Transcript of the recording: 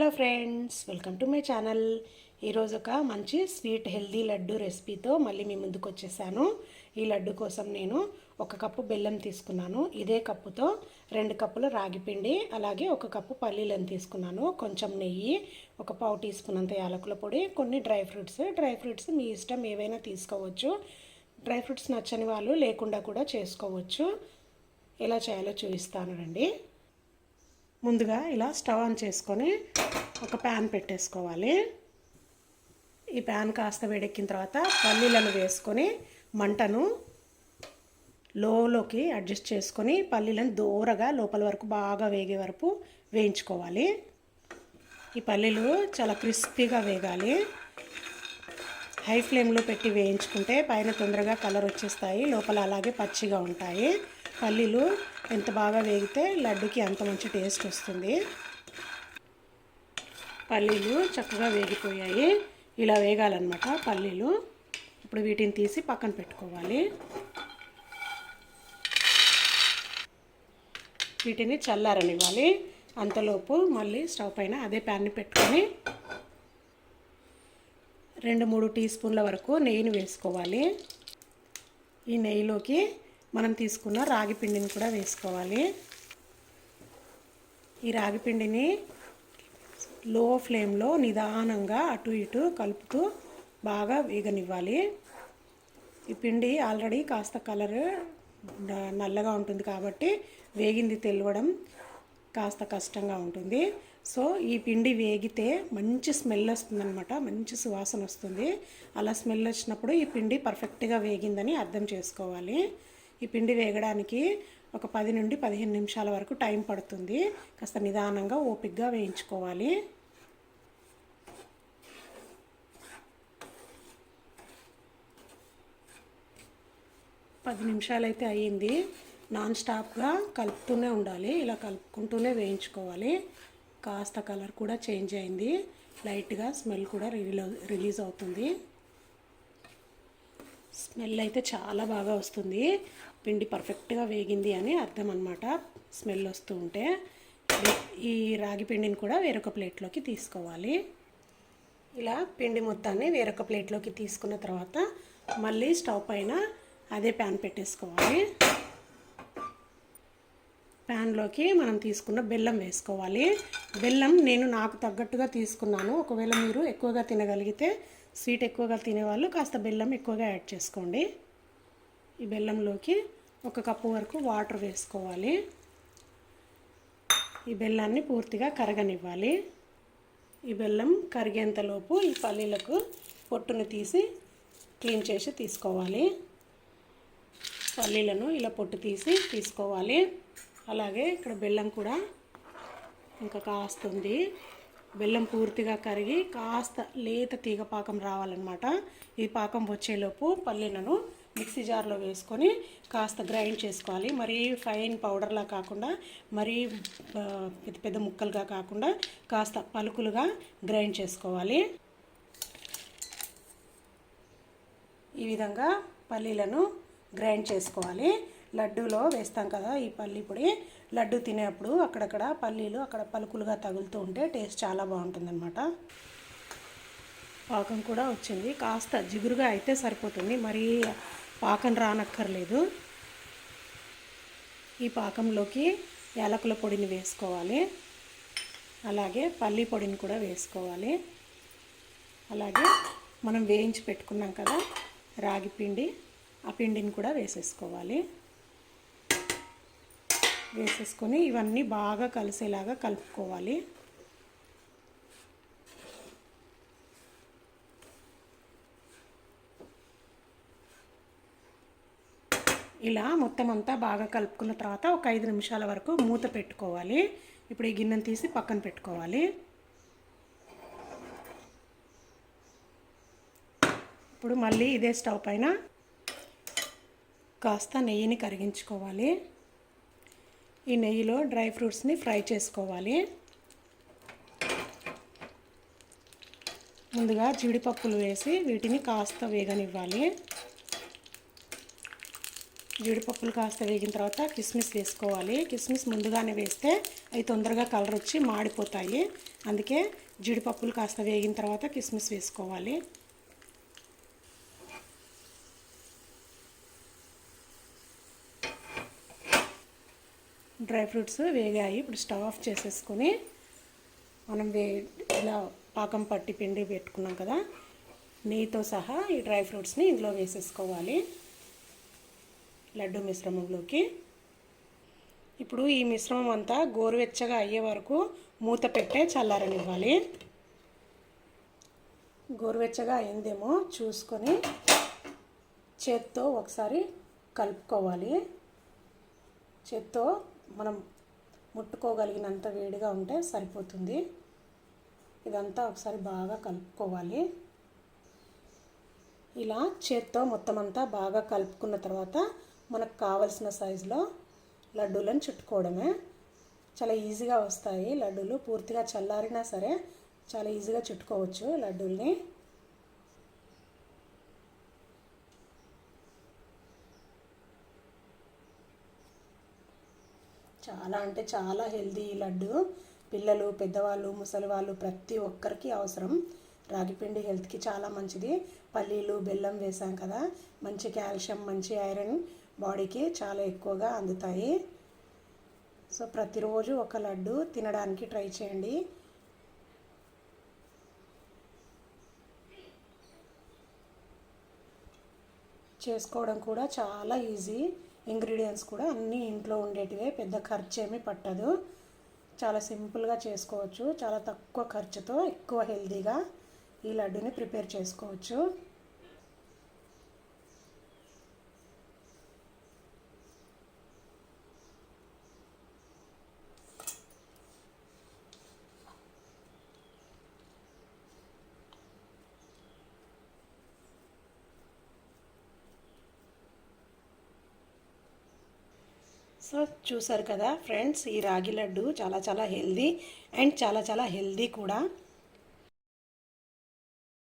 Hello friends welcome to my channel. ఈరోజు ఒక మంచి స్వీట్ హెల్దీ లడ్డు రెసిపీతో మళ్ళీ మీ ముందుకు వచ్చేసాను. ఈ లడ్డు కోసం నేను ఒక కప్పు బెల్లం తీసుకున్నాను. ఇదే కప్పుతో రెండు కప్పుల రాగి పిండి అలాగే ఒక కప్పు పల్లీలను తీసుకున్నాను. కొంచెం నెయ్యి ఒక పావు టీ స్పూన్ అంత యాలకుల పొడి కొన్ని డ్రై ఫ్రూట్స్. డ్రై ఫ్రూట్స్ మీ ఇష్టం ఏవైనా తీసుకోవచ్చు. డ్రై ఫ్రూట్స్ నచ్చని వాళ్ళు లేకుండా కూడా చేసుకోవచ్చు. ఎలా చేయాలో చూపిస్తాను రండి. ముందుగా ఇలా స్టవ్ ఆన్ చేసుకొని ఒక ప్యాన్ పెట్టేసుకోవాలి. ఈ ప్యాన్ కాస్త వేడెక్కిన తర్వాత పల్లీలను వేసుకొని మంటను లోలోకి అడ్జస్ట్ చేసుకొని పల్లీలను దూరగా లోపల వరకు బాగా వేగే వరకు వేయించుకోవాలి. ఈ పల్లీలు చాలా క్రిస్పీగా వేగాలి. హై ఫ్లేమ్లో పెట్టి వేయించుకుంటే పైన తొందరగా కలర్ వచ్చేస్తాయి లోపల అలాగే పచ్చిగా ఉంటాయి. పల్లీలు ఎంత బాగా వేగితే లడ్డుకి అంత మంచి టేస్ట్ వస్తుంది. పల్లీలు చక్కగా వేగిపోయాయి. ఇలా వేగాలన్నమాట పల్లీలు. ఇప్పుడు వీటిని తీసి పక్కన పెట్టుకోవాలి. వీటిని చల్లారనివ్వాలి. అంతలోపు మళ్ళీ స్టవ్ పైన అదే ప్యాన్ని పెట్టుకొని రెండు మూడు టీ స్పూన్ల వరకు నెయ్యిని వేసుకోవాలి. ఈ నెయ్యిలోకి మనం తీసుకున్న రాగి పిండిని కూడా వేసుకోవాలి. ఈ రాగి పిండిని లో ఫ్లేమ్లో నిదానంగా అటు ఇటు కలుపుతూ బాగా వేగనివ్వాలి. ఈ పిండి ఆల్రెడీ కాస్త కలర్ నల్లగా ఉంటుంది కాబట్టి వేగింది తెలవడం కాస్త కష్టంగా ఉంటుంది. సో ఈ పిండి వేగితే మంచి స్మెల్ వస్తుందన్నమాట. మంచి సువాసన వస్తుంది. అలా స్మెల్ వచ్చినప్పుడు ఈ పిండి పర్ఫెక్ట్గా వేగిందని అర్థం చేసుకోవాలి. ఈ పిండి వేగడానికి ఒక పది నుండి పదిహేను నిమిషాల వరకు టైం పడుతుంది. కాస్త నిదానంగా ఓపిక్గా వేయించుకోవాలి. పది నిమిషాలు అయితే అయ్యింది. నాన్ స్టాప్గా కలుపుతూనే ఉండాలి. ఇలా కలుపుకుంటూనే వేయించుకోవాలి. కాస్త కలర్ కూడా చేంజ్ అయింది. లైట్గా స్మెల్ కూడా రిలీజ్ అవుతుంది. స్మెల్ అయితే చాలా బాగా వస్తుంది. పిండి పర్ఫెక్ట్గా వేగింది అని అర్థం అనమాట స్మెల్ వస్తూ ఉంటే ఈ రాగి పిండిని కూడా వేరొక ప్లేట్లోకి తీసుకోవాలి. ఇలా పిండి మొత్తాన్ని వేరొక ప్లేట్లోకి తీసుకున్న తర్వాత మళ్ళీ స్టవ్ పైన అదే ప్యాన్ పెట్టేసుకోవాలి. ప్యాన్లోకి మనం తీసుకున్న బెల్లం వేసుకోవాలి. బెల్లం నేను నాకు తగ్గట్టుగా తీసుకున్నాను. ఒకవేళ మీరు ఎక్కువగా తినగలిగితే స్వీట్ ఎక్కువగా తినేవాళ్ళు కాస్త బెల్లం ఎక్కువగా యాడ్ చేసుకోండి. ఈ బెల్లంలోకి ఒక కప్పు వరకు వాటర్ వేసుకోవాలి. ఈ బెల్లాన్ని పూర్తిగా కరగనివ్వాలి. ఈ బెల్లం కరిగేంతలోపు ఈ పల్లీలకు పొట్టును తీసి క్లీన్ చేసి తీసుకోవాలి. పల్లీలను ఇలా పొట్టు తీసి తీసుకోవాలి. అలాగే ఇక్కడ బెల్లం కూడా ఇంకా కాస్తుంది. బెల్లం పూర్తిగా కరిగి కాస్త లేత తీగ పాకం రావాలన్నమాట. ఈ పాకం వచ్చేలోపు పల్లీలను మిక్సీ జార్లో వేసుకొని కాస్త గ్రైండ్ చేసుకోవాలి. మరీ ఫైన్ పౌడర్లా కాకుండా మరీ పెద్ద పెద్ద ముక్కలుగా కాకుండా కాస్త పలుకులుగా గ్రైండ్ చేసుకోవాలి. ఈ విధంగా పల్లీలను గ్రైండ్ చేసుకోవాలి. లడ్డూలో వేస్తాం కదా ఈ పల్లీ పొడి. లడ్డు తినేప్పుడు అక్కడక్కడ పల్లీలు అక్కడ పలుకులుగా తగులుతూ ఉంటే టేస్ట్ చాలా బాగుంటుందన్నమాట. పాకం కూడా వచ్చింది. కాస్త జిగురుగా అయితే సరిపోతుంది. మరీ పాకం రానక్కర్లేదు. ఈ పాకంలోకి యాలకుల పొడిని వేసుకోవాలి. అలాగే పల్లీ పొడిని కూడా వేసుకోవాలి. అలాగే మనం వేయించి పెట్టుకున్నాం కదా రాగి పిండి ఆ పిండిని కూడా వేసేసుకోవాలి. వేసేసుకొని ఇవన్నీ బాగా కలిసేలాగా కలుపుకోవాలి. ఇలా మొత్తం అంతా బాగా కలుపుకున్న తర్వాత ఒక ఐదు నిమిషాల వరకు మూత పెట్టుకోవాలి. ఇప్పుడు ఈ గిన్నెను తీసి పక్కన పెట్టుకోవాలి. ఇప్పుడు మళ్ళీ ఇదే స్టవ్ పైన కాస్త నెయ్యిని కరిగించుకోవాలి. ఈ నెయ్యిలో డ్రై ఫ్రూట్స్ని ఫ్రై చేసుకోవాలి. ముందుగా జీడిపప్పులు వేసి వీటిని కాస్త వేగనివ్వాలి. జీడిపప్పులు కాస్త వేగిన తర్వాత కిస్మిస్ వేసుకోవాలి. కిస్మిస్ ముందుగానే వేస్తే అవి తొందరగా కలర్ వచ్చి మాడిపోతాయి. అందుకే జీడిపప్పులు కాస్త వేగిన తర్వాత కిస్మిస్ వేసుకోవాలి. డ్రై ఫ్రూట్స్ వేగాయి. ఇప్పుడు స్టవ్ ఆఫ్ చేసేసుకొని మనం వే ఇలా పాకం పట్టి పిండి పెట్టుకున్నాం కదా నెయ్యితో సహా ఈ డ్రై ఫ్రూట్స్ని ఇందులో వేసేసుకోవాలి. లడ్డు మిశ్రమంలోకి. ఇప్పుడు ఈ మిశ్రమం అంతా గోరువెచ్చగా అయ్యే వరకు మూత పెట్టే చల్లారనివ్వాలి. గోరువెచ్చగా అయిందేమో చూసుకొని చేత్తో ఒకసారి కలుపుకోవాలి. చేత్తో మనం ముట్టుకోగలిగినంత వేడిగా ఉంటే సరిపోతుంది. ఇదంతా ఒకసారి బాగా కలుపుకోవాలి. ఇలా చేత్తో మొత్తం అంతా బాగా కలుపుకున్న తర్వాత మనకు కావలసిన సైజులో లడ్డూలను చుట్టుకోవడమే. చాలా ఈజీగా వస్తాయి లడ్డూలు. పూర్తిగా చల్లారినా సరే చాలా ఈజీగా చుట్టుకోవచ్చు లడ్డూల్ని. చాలా అంటే చాలా హెల్దీ ఈ లడ్డు. పిల్లలు పెద్దవాళ్ళు ముసలి వాళ్ళు ప్రతి ఒక్కరికి అవసరం. రాగిపిండి హెల్త్కి చాలా మంచిది. పల్లీలు బెల్లం వేసాం కదా మంచి కాల్షియం మంచి ఐరన్ బాడీకి చాలా ఎక్కువగా అందుతాయి. సో ప్రతిరోజు ఒక లడ్డు తినడానికి ట్రై చేయండి. చేసుకోవడం కూడా చాలా ఈజీ. ఇంగ్రీడియంట్స్ కూడా అన్నీ ఇంట్లో ఉండేటివే పెద్ద ఖర్చు ఏమీ పట్టదు. చాలా సింపుల్గా చేసుకోవచ్చు. చాలా తక్కువ ఖర్చుతో ఎక్కువ హెల్తీగా ఈ లడ్డుని ప్రిపేర్ చేసుకోవచ్చు. సో చూసారు కదా ఫ్రెండ్స్ ఈ రాగి లడ్డు చాలా చాలా హెల్దీ అండ్ చాలా చాలా హెల్దీ కూడా.